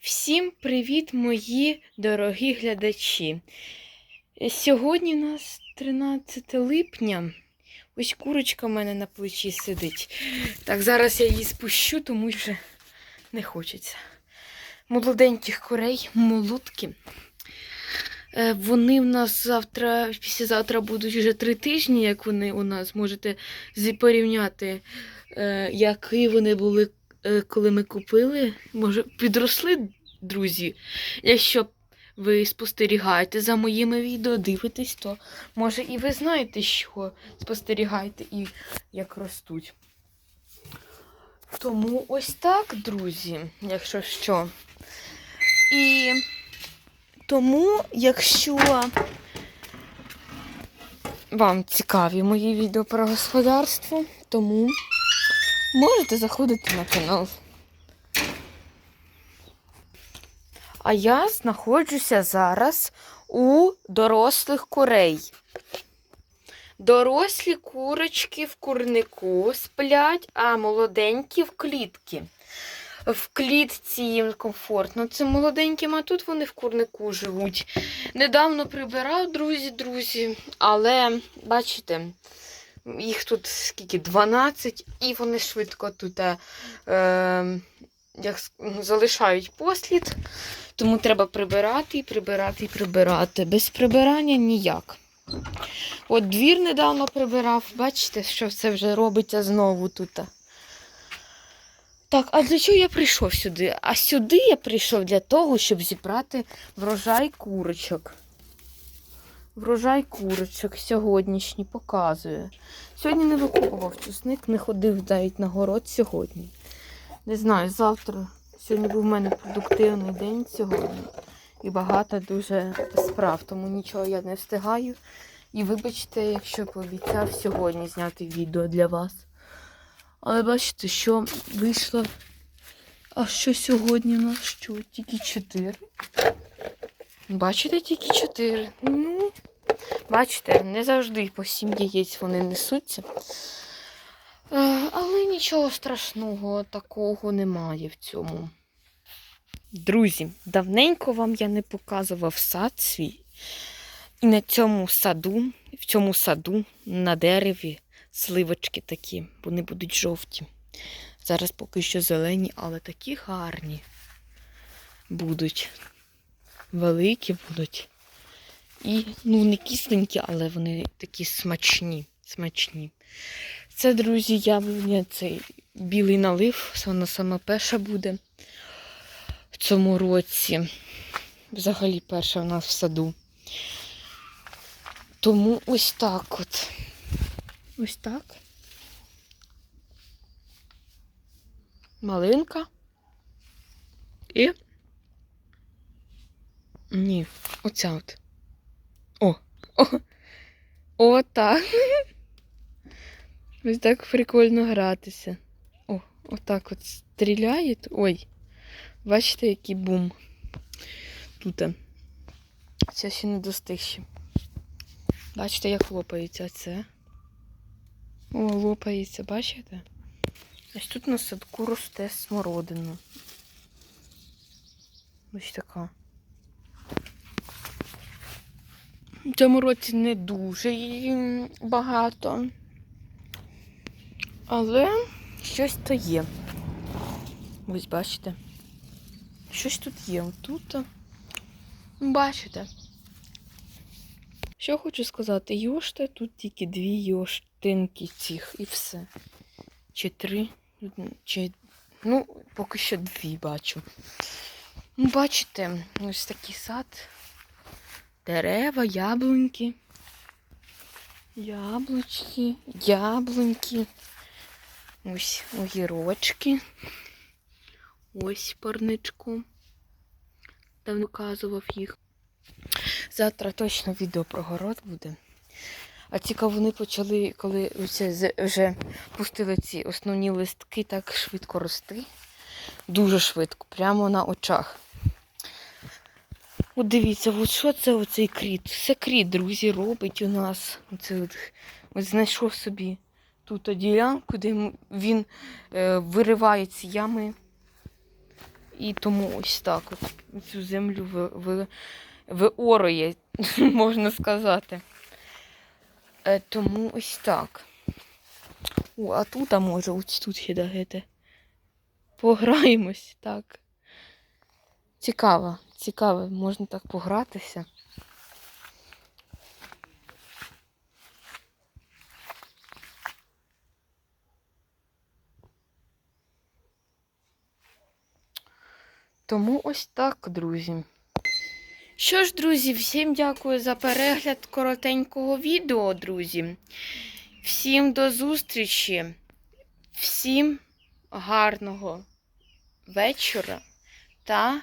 Всім привіт, мої дорогі глядачі. Сьогодні у нас 13 липня. Ось курочка в мене на плечі сидить. Так, зараз я її спущу, тому що не хочеться. Молоденьких курей, молодки. Е, Вони в нас завтра, післязавтра будуть вже три тижні, як вони у нас. Можете порівняти, е, які вони були, коли ми купили. Може, підросли, друзі. Якщо ви спостерігаєте за моїми відео, дивитесь, то може і ви знаєте, що спостерігаєте і як ростуть. Тому ось так, друзі, якщо що. І тому, якщо вам цікаві мої відео про господарство, тому можете заходити на канал. А я знаходжуся зараз у дорослих курей. Дорослі курочки в курнику сплять, а молоденькі в клітці. В клітці їм комфортно. Це молоденьким, а тут вони в курнику живуть. Недавно прибирав, друзі, друзі, але бачите, їх тут скільки 12, і вони швидко тут е, е, як, залишають послід. Тому треба прибирати, і прибирати, і прибирати. Без прибирання ніяк. От двір недавно прибирав, бачите, що це вже робиться знову тут. Так, а для чого я прийшов сюди? А сюди я прийшов для того, щоб зібрати врожай курочок. Врожай курочок сьогоднішній показує. Сьогодні не викопував чесник, не ходив навіть на город сьогодні. Не знаю, завтра. Сьогодні був в мене продуктивний день сьогодні. І багато дуже справ, тому нічого я не встигаю. І вибачте, якщо пообіцяв сьогодні зняти відео для вас. Але бачите, що вийшло. А що сьогодні у нас що? Тільки 4. Бачите, тільки 4. Ну, бачите, не завжди по 7 яєць вони несуться. Е, Але нічого страшного такого немає в цьому. Друзі, давненько вам я не показував сад свій. І на цьому саду, в цьому саду, на дереві, сливочки такі, вони будуть жовті. Зараз поки що зелені, але такі гарні будуть. Великі будуть. І, ну, не кисленькі, але вони такі смачні. смачні. Це, друзі, яблуня, цей білий налив, вона сама перша буде в цьому році. Взагалі перша в нас в саду. Тому ось так от. Ось так. Малинка. І. Ні, оця от. О! Так. Ось так прикольно гратися. О, отак от стріляє. Ой. Бачите, який бум. Тут. Це ще не достиг ще. Бачите, як лопається це. О, лопається, бачите? Ось тут на садку росте смородина. Ось така. В цьому році не дуже її багато. Але щось то є. Ось бачите. Щось тут є. Отут. Бачите. Що хочу сказати, йошта тут тільки дві йоштинки цих і все. Чи три, чи. Ну, поки що дві бачу. Ну, бачите, ось такий сад. Дерева, яблуньки. Яблучки, яблуньки. Ось огірочки. Ось парничку. Давно вказував їх. Завтра точно відео про город буде. А ці кавуни почали, коли вже пустили ці основні листки, так швидко рости. Дуже швидко, прямо на очах. От дивіться, от що це оцей кріт? Це кріт, друзі, робить у нас. Оце от, от знайшов собі тут ділянку, де він е, вириває ці ями І тому ось так от цю землю ви, ви, виорує, можна сказати. Е, тому ось так. О, а тут, а може, ось тут ще дагете. Пограємось, так. Цікаво, цікаво, можна так погратися. Тому ось так, друзі. Що ж, друзі, всім дякую за перегляд коротенького відео, друзі. Всім до зустрічі, всім гарного вечора та